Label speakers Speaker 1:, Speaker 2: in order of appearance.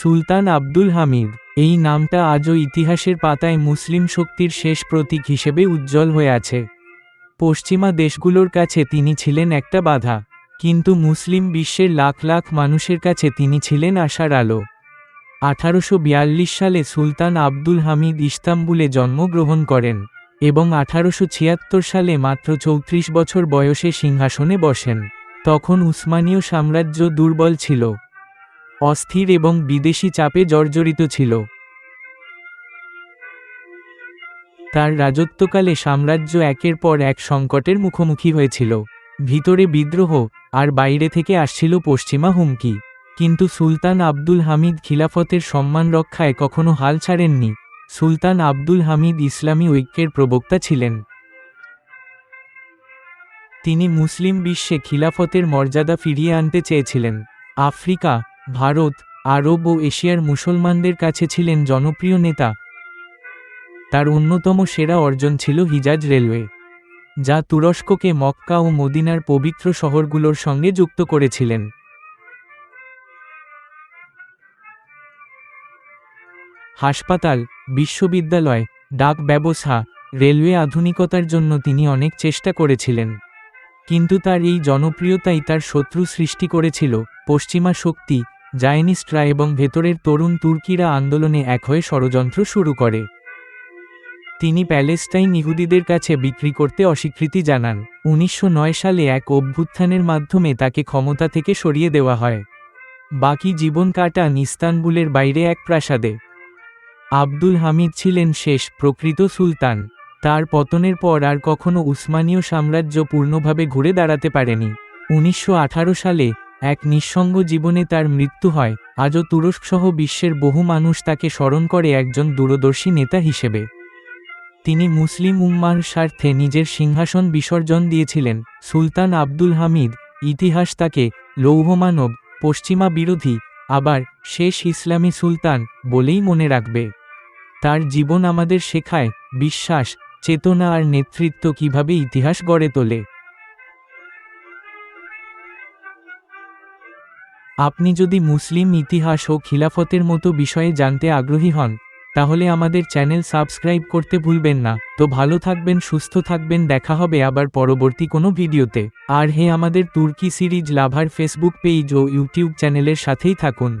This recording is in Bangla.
Speaker 1: সুলতান আব্দুল হামিদ। এই নামটা আজও ইতিহাসের পাতায় মুসলিম শক্তির শেষ প্রতীক হিসেবে উজ্জ্বল হয়ে আছে। পশ্চিমা দেশগুলোর কাছে তিনি ছিলেন একটা বাধা, কিন্তু মুসলিম বিশ্বের লাখ লাখ মানুষের কাছে তিনি ছিলেন আশার আলো। আঠারোশো বিয়াল্লিশ সালে সুলতান আব্দুল হামিদ ইস্তাম্বুলে জন্মগ্রহণ করেন এবং আঠারোশো ছিয়াত্তর সালে মাত্র চৌত্রিশ বছর বয়সে সিংহাসনে বসেন। তখন উসমানীয় সাম্রাজ্য দুর্বল ছিল। অস্থির এবং বিদেশি চাপে জর্জরিত ছিল। তার রাজত্বকালে সাম্রাজ্য একের পর এক সংকটের মুখোমুখি হয়েছিল। ভিতরে বিদ্রোহ আর বাইরে থেকে আসছিল পশ্চিমা হুমকি। কিন্তু সুলতান আব্দুল হামিদ খিলাফতের সম্মান রক্ষায় কখনো হাল ছাড়েননি। সুলতান আব্দুল হামিদ ইসলামী ঐক্যের প্রবক্তা ছিলেন। তিনি মুসলিম বিশ্বে খিলাফতের মর্যাদা ফিরিয়ে আনতে চেয়েছিলেন। আফ্রিকা ভারত, আরব ও এশিয়ার মুসলমানদের কাছে ছিলেন জনপ্রিয় নেতা। তার অন্যতম সেরা অর্জন ছিল হিজাজ রেলওয়ে, যা তুরস্ককে মক্কা ও মদিনার পবিত্র শহরগুলোর সঙ্গে যুক্ত করেছিলেন। হাসপাতাল, বিশ্ববিদ্যালয়, ডাক ব্যবস্থা, রেলওয়ে আধুনিকতার জন্য তিনি অনেক চেষ্টা করেছিলেন। কিন্তু তার এই জনপ্রিয়তাই তার শত্রু সৃষ্টি করেছিল, পশ্চিমা শক্তি জায়নিস্টরা এবং ভেতরের তরুণ তুর্কিরা আন্দোলনে এক হয়ে ষড়যন্ত্র শুরু করে। তিনি প্যালেস্টাইন ইহুদিদের কাছে বিক্রি করতে অস্বীকৃতি জানান। উনিশশো নয় সালে এক অভ্যুত্থানের মাধ্যমে তাকে ক্ষমতা থেকে সরিয়ে দেওয়া হয়। বাকি জীবন কাটান ইস্তানবুলের বাইরে এক প্রাসাদে। আব্দুল হামিদ ছিলেন শেষ প্রকৃত সুলতান। তার পতনের পর আর কখনো উসমানীয় সাম্রাজ্য পূর্ণভাবে ঘুরে দাঁড়াতে পারেনি। উনিশশো আঠারো সালে এক নিঃসঙ্গ জীবনে তার মৃত্যু হয়, আজও তুরস্কসহ বিশ্বের বহু মানুষ তাকে স্মরণ করে একজন দূরদর্শী নেতা হিসেবে। তিনি মুসলিম উম্মার স্বার্থে নিজের সিংহাসন বিসর্জন দিয়েছিলেন। সুলতান আব্দুল হামিদ, ইতিহাস তাকে লৌহমানব, পশ্চিমা বিরোধী, আবার শেষ ইসলামী সুলতান বলেই মনে রাখবে। তার জীবন আমাদের শেখায়, বিশ্বাস, চেতনা আর নেতৃত্ব কীভাবে ইতিহাস গড়ে তোলে। আপনি যদি মুসলিম ইতিহাস ও খিলাফতের মতো বিষয়ে জানতে আগ্রহী হন, তাহলে আমাদের চ্যানেল সাবস্ক্রাইব করতে ভুলবেন না। তো ভালো থাকবেন, সুস্থ থাকবেন, দেখা হবে আবার পরবর্তী কোনো ভিডিওতে। আর হে আমাদের তুর্কি সিরিজ লাভার ফেসবুক পেজ ও ইউটিউব চ্যানেলের সাথেই থাকুন।